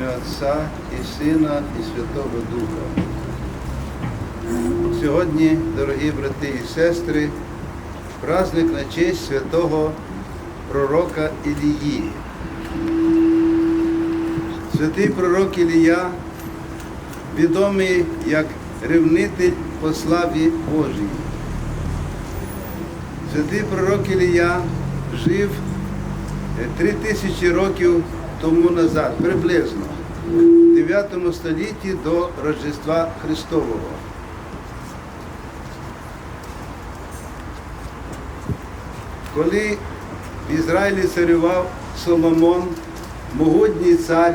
ім'я Отця і Сина, і Святого Духа. Сьогодні, дорогі брати і сестри, праздник на честь святого пророка Ілії. Святий пророк Ілія відомий як ревнитель по славі Божій. Святий пророк Ілія жив е, три тисячі років тому назад, приблизно, в 9 столітті до Рождества Христового. Коли в Ізраїлі царював Соломон, могутній цар,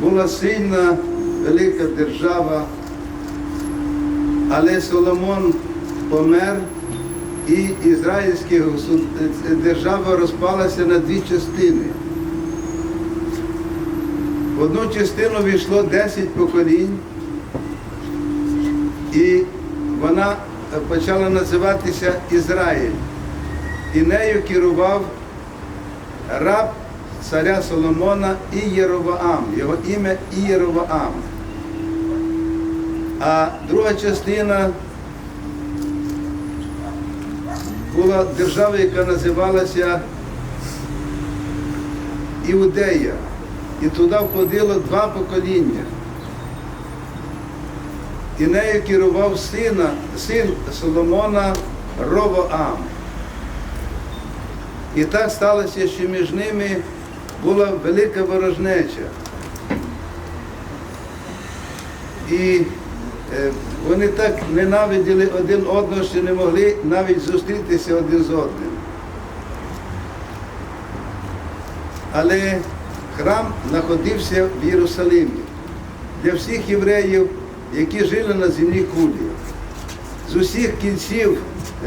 була сильна велика держава, але Соломон помер і ізраїльська держава розпалася на дві частини. Одну частину війшло 10 поколінь, і вона почала називатися Ізраїль. І нею керував раб царя Соломона Ієроваам, його ім'я Ієроваам. А друга частина була держава, яка називалася Іудея. І туди входило два покоління. І нею керував сина, син Соломона Ровоам. І так сталося, що між ними була велика ворожнеча. І е, вони так ненавиділи один одного, що не могли навіть зустрітися один з одним. Але храм знаходився в Єрусалимі для всіх євреїв, які жили на землі кулі. З усіх кінців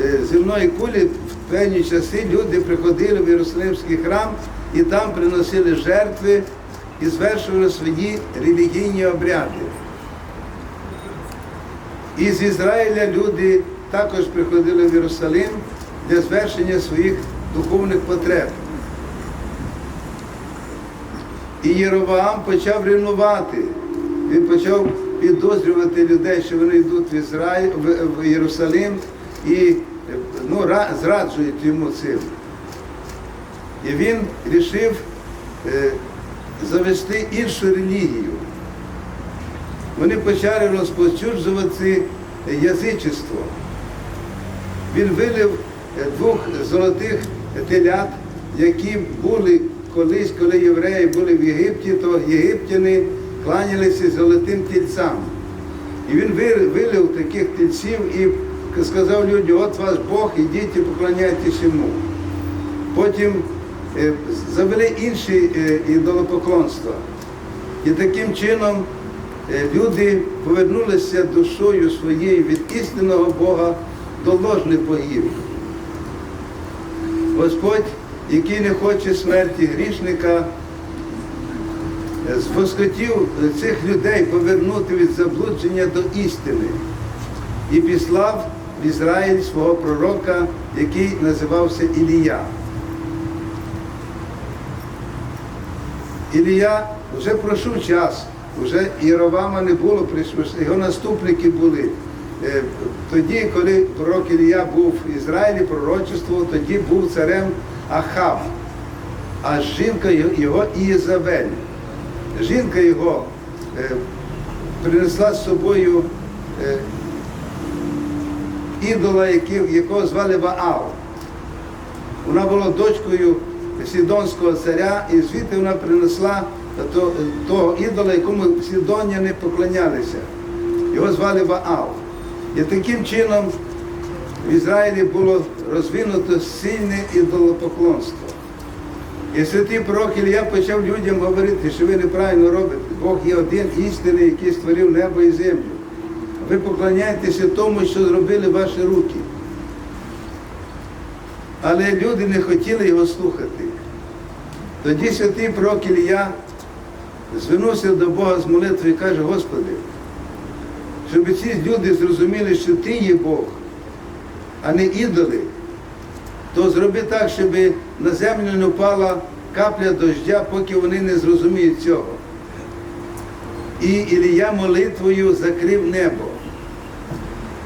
е, земної кулі в певні часи люди приходили в Єрусалимський храм і там приносили жертви і звершували свої релігійні обряди. І з Ізраїля люди також приходили в Єрусалим для звершення своїх духовних потреб. І Єроваам почав ревнувати. Він почав підозрювати людей, що вони йдуть в Ізраїль, в, Єрусалим і ну, ра- зраджують йому цим. І він вирішив е, завести іншу релігію. Вони почали розповсюджувати язичество. Він вилив е, двох золотих телят, які були колись, коли євреї були в Єгипті, то єгиптяни кланялися золотим тільцям. І він вилив таких тільців і сказав людям, от ваш Бог, ідіть і поклоняйтесь йому. Потім е, завели інші е, ідолопоклонства. І таким чином е, люди повернулися душою своєю від істинного Бога до ложних богів. Господь, який не хоче смерті грішника, е, восхотів цих людей повернути від заблудження до істини і післав в Ізраїль свого пророка, який називався Ілія. Ілія вже пройшов час, вже Єровама не було, його наступники були. Е, Тоді, коли пророк Ілія був в Ізраїлі, пророчествував, тоді був царем Ахав, а жінка його- Ієзавель. Жінка його е, принесла з собою е, ідола, якого звали Ваал. Вона була дочкою Сідонського царя, і звідти вона принесла то- того ідола, якому сідоняни поклонялися. Його звали Ваал. І таким чином в Ізраїлі було розвинуто сильне ідолопоклонство. І святий пророк Ілля почав людям говорити, що ви неправильно робите. Бог є один істинний, який створив небо і землю. Ви поклоняєтеся тому, що зробили ваші руки. Але люди не хотіли його слухати. Тоді святий пророк Ілія звернувся до Бога з молитвою і каже, Господи, щоб ці люди зрозуміли, що Ти є Бог, а не ідоли, то зроби так, щоб на землю не впала капля дождя, поки вони не зрозуміють цього. І Ілія молитвою закрив небо.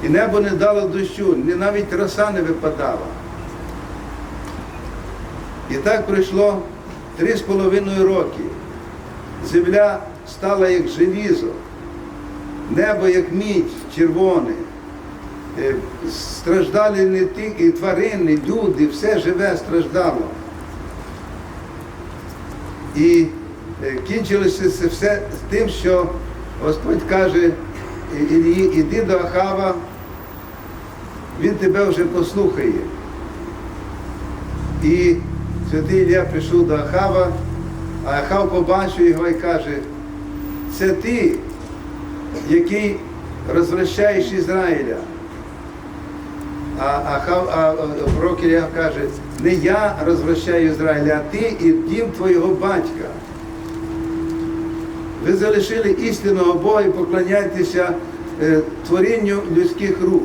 І небо не дало дощу, навіть роса не випадала. І так пройшло три з половиною роки. Земля стала як желізо, небо як мідь червоне. Е, Страждали не тільки тварини, люди, все живе страждало. І е, кінчилося це все з тим, що Господь каже, Ілії, іди до Ахава, він тебе вже послухає. І святий Ілля прийшов до Ахава, а Ахав побачив його і каже, це ти, який розвращаєш Ізраїля. А, а, а пророк Ілля каже, не я розвращаю Ізраїля, а ти і дім твого батька. Ви залишили істинного Бога і поклоняєтеся е, творінню людських рук.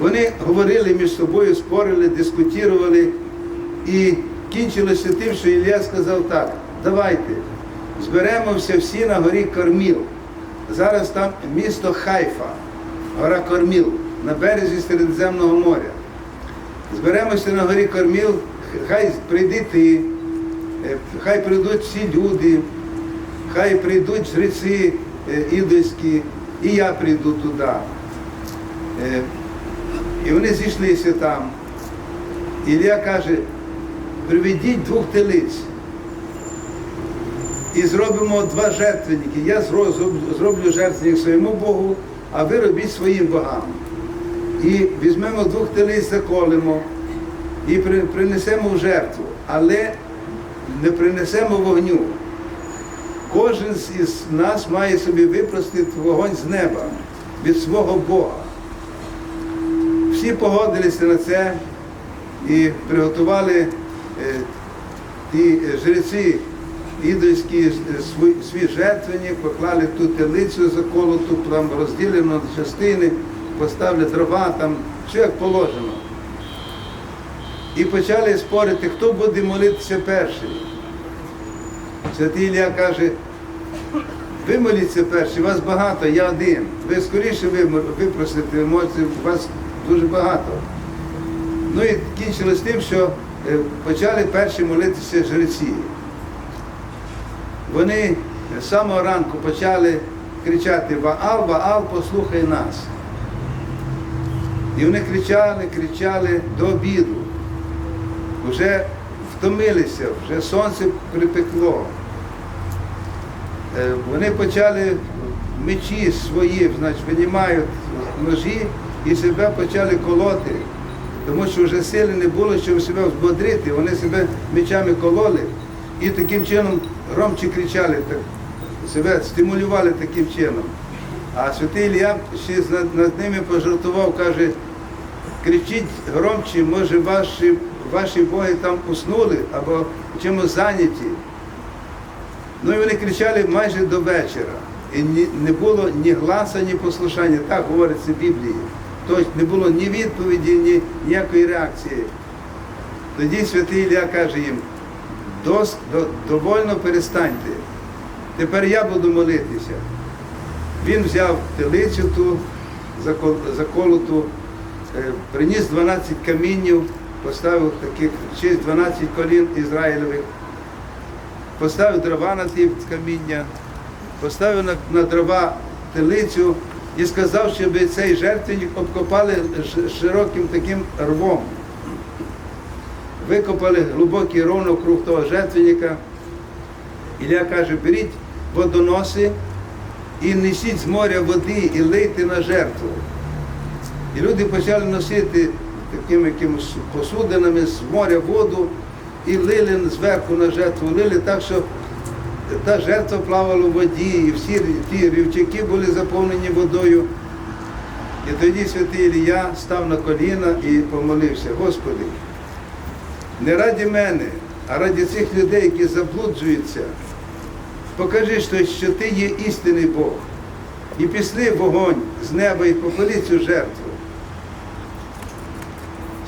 Вони говорили між собою, спорили, дискутували і кінчилося тим, що Ілля сказав так, давайте, зберемося всі на горі Корміл. Зараз там місто Хайфа, гора Корміл, на березі Середземного моря. Зберемося на горі Корміл, хай прийди ти, е, хай прийдуть всі люди, хай прийдуть жреці е, ідольські, і я прийду туди. Е, І вони зійшлися там. Ілля каже, приведіть двох телиць і зробимо два жертвенники. Я зроблю жертвенник своєму Богу, а ви робіть своїм богам. І візьмемо двох телиць, заколимо і принесемо в жертву, але не принесемо вогню. Кожен із нас має собі випростити вогонь з неба від свого Бога. Всі погодилися на це і приготували е, ті е, жреці ідольські е, свій, жертвенник, поклали ту телицю заколоту, там розділено на частини, поставили дрова, там все як положено. І почали спорити, хто буде молитися перший. Святий Ілля каже, ви моліться перші, вас багато, я один. Ви скоріше випросите, можете, вас дуже багато. Ну і кінчилось тим, що е, почали перші молитися жреці. Вони з самого ранку почали кричати Ваал, Ваал, послухай нас. І вони кричали, кричали до обіду. Вже втомилися, вже сонце припекло. Е, Вони почали мечі свої, значить, винімають ножі і себе почали колоти, тому що вже сили не було, щоб себе взбодрити. Вони себе мечами кололи і таким чином громче кричали, так, себе стимулювали таким чином. А святий Ілля ще над, ними пожартував, каже, кричіть громче, може ваші, ваші боги там уснули або чимось зайняті. Ну і вони кричали майже до вечора. І не було ні гласа, ні послушання. Так говориться в Біблії. Тобто не було ні відповіді, ні ніякої реакції. Тоді святий Ілля каже їм, «Дос- до- довольно перестаньте. Тепер я буду молитися. Він взяв телицю ту заколоту, е, приніс 12 камінів, поставив таких честь 12 колін Ізраїлевих поставив дрова на ті каміння, поставив на, на дрова телицю і сказав, щоб цей жертвенник обкопали широким таким рвом. Викопали глибокий ров навкруг того жертвенника. Ілля каже, беріть водоноси і несіть з моря води і лийте на жертву. І люди почали носити такими якимось посудинами з моря воду і лили зверху на жертву, лили так, що та жертва плавала в воді, і всі ті рівчаки були заповнені водою. І тоді святий Ілія став на коліна і помолився, Господи, не раді мене, а раді цих людей, які заблуджуються, покажи, що- ти є істинний Бог. І пішли вогонь з неба і попали цю жертву.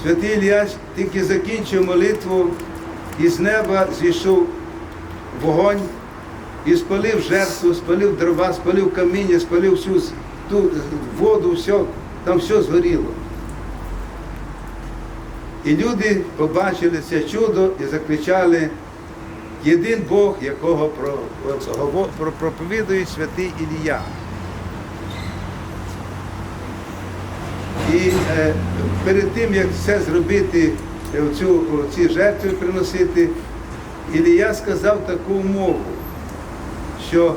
Святий Ілля тільки закінчив молитву, і з неба зійшов вогонь і спалив жертву, спалив дрова, спалив каміння, спалив всю ту воду, все, там все згоріло. І люди побачили це чудо і закричали, єдин Бог, якого проповідує святий Ілія. І е, перед тим, як це зробити, е, цю, ці жертви приносити, Ілія сказав таку умову, що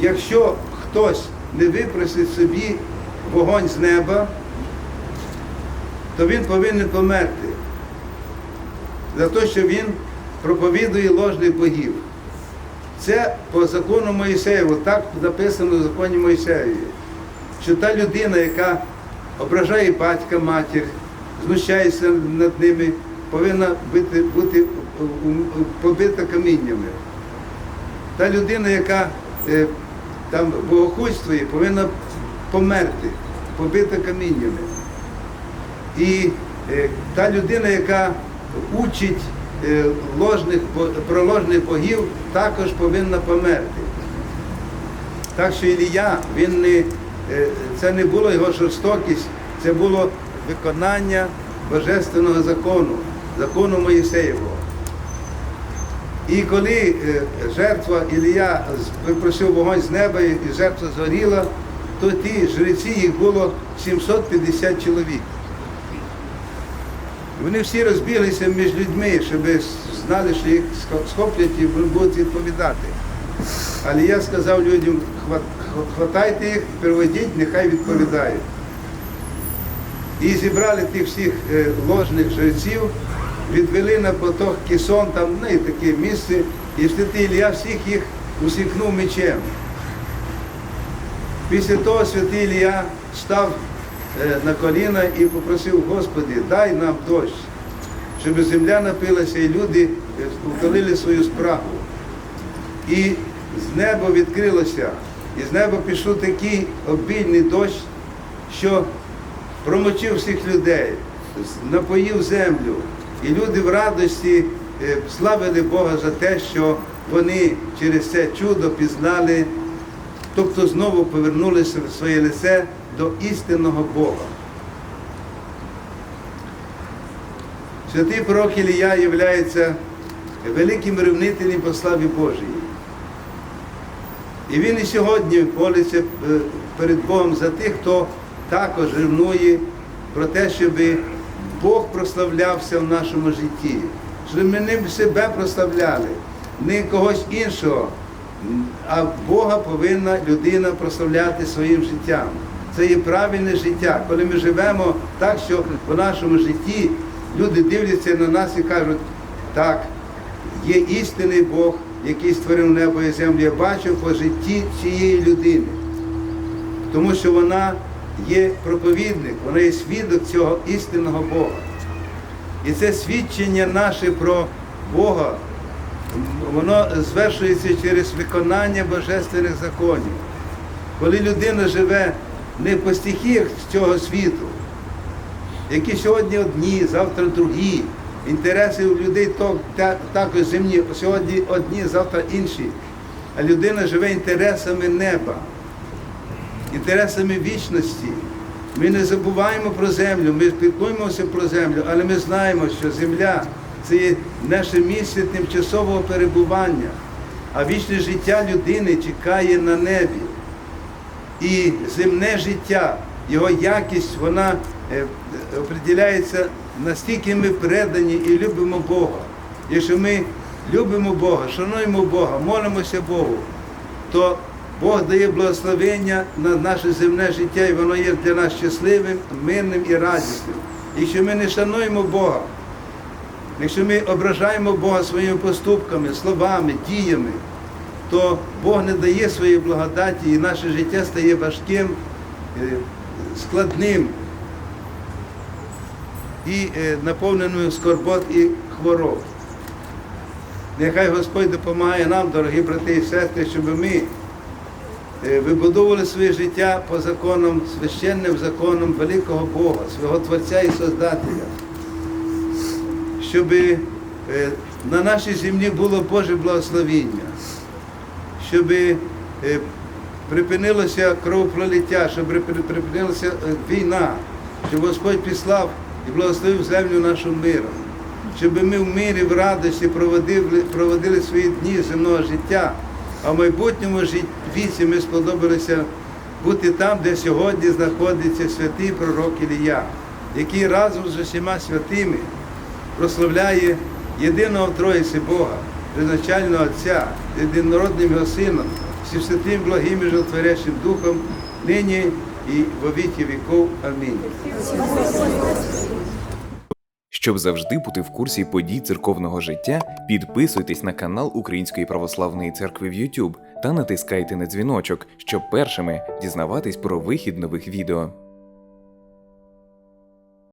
якщо хтось не випросить собі вогонь з неба, то він повинен померти за те, що він проповідує ложних богів. Це по закону Моїсеєву, так написано в законі Моїсеєві, що та людина, яка ображає батька, матір, знущається над ними, повинна бути, бути побита каміннями. Та людина, яка е, там богохульствує, повинна померти, побита каміннями. І е, та людина, яка учить е, ложних, про ложних богів, також повинна померти. Так що Ілія, він не, е, це не було його жорстокість, це було виконання божественного закону, закону Моїсеєвого. І коли жертва Ілія випросив вогонь з неба і жертва згоріла, то ті жреці їх було 750 чоловік. Вони всі розбіглися між людьми, щоб знали, що їх схоплять і будуть відповідати. Але я сказав людям, «Хва- хва- хватайте їх, переведіть, нехай відповідають. І зібрали тих всіх е, ложних жреців, відвели на поток Кісон, там ну, і таке місце, і святий Ілля всіх їх усікнув мечем. Після того святий Ілля став на коліна і попросив, Господи, дай нам дощ, щоб земля напилася і люди е, утолили свою спрагу. І з неба відкрилося, і з неба пішов такий обільний дощ, що промочив всіх людей, напоїв землю. І люди в радості е, славили Бога за те, що вони через це чудо пізнали, тобто знову повернулися в своє лице до істинного Бога. Святий пророк Ілія є великим ревнителем по славі Божій. І він і сьогодні молиться е, перед Богом за тих, хто також ревнує про те, щоб Бог прославлявся в нашому житті, щоб ми не себе прославляли, не когось іншого, а Бога повинна людина прославляти своїм життям. Це є правильне життя, коли ми живемо так, що в нашому житті люди дивляться на нас і кажуть, так, є істинний Бог, який створив небо і землю. Я бачу по житті цієї людини. Тому що вона є проповідник, вона є свідок цього істинного Бога. І це свідчення наше про Бога, воно звершується через виконання божественних законів. Коли людина живе не по стихіях цього світу, які сьогодні одні, завтра другі. Інтереси у людей також земні, сьогодні одні, завтра інші. А людина живе інтересами неба, інтересами вічності. Ми не забуваємо про землю, ми піклуємося про землю, але ми знаємо, що земля це є наше місце тимчасового перебування, а вічне життя людини чекає на небі. І земне життя, його якість, вона е, определяється, настільки ми предані і любимо Бога. Якщо ми любимо Бога, шануємо Бога, молимося Богу, то Бог дає благословення на наше земне життя, і воно є для нас щасливим, мирним і радісним. Якщо ми не шануємо Бога, якщо ми ображаємо Бога своїми поступками, словами, діями, то Бог не дає своєї благодаті, і наше життя стає важким, е, складним і е, наповненим скорбот і хвороб. Нехай Господь допомагає нам, дорогі брати і сестри, щоб ми е, вибудовували своє життя по законам, священним законам великого Бога, свого Творця і Создателя, щоб е, на нашій землі було Боже благословіння, щоб е, припинилося кровопролиття, щоб припинилася е, війна, щоб Господь післав і благословив землю нашу миром, щоб ми в мирі, в радості проводили, проводили свої дні земного життя, а в майбутньому віці ми сподобалися бути там, де сьогодні знаходиться святий пророк Ілія, який разом з усіма святими прославляє єдиного Троїці Бога, безначального Отця, єдинородним Його Сином, всім святим благим і животворящим Духом, нині і во віки віков. Амінь. Щоб завжди бути в курсі подій церковного життя, підписуйтесь на канал Української православної церкви в YouTube та натискайте на дзвіночок, щоб першими дізнаватись про вихід нових відео.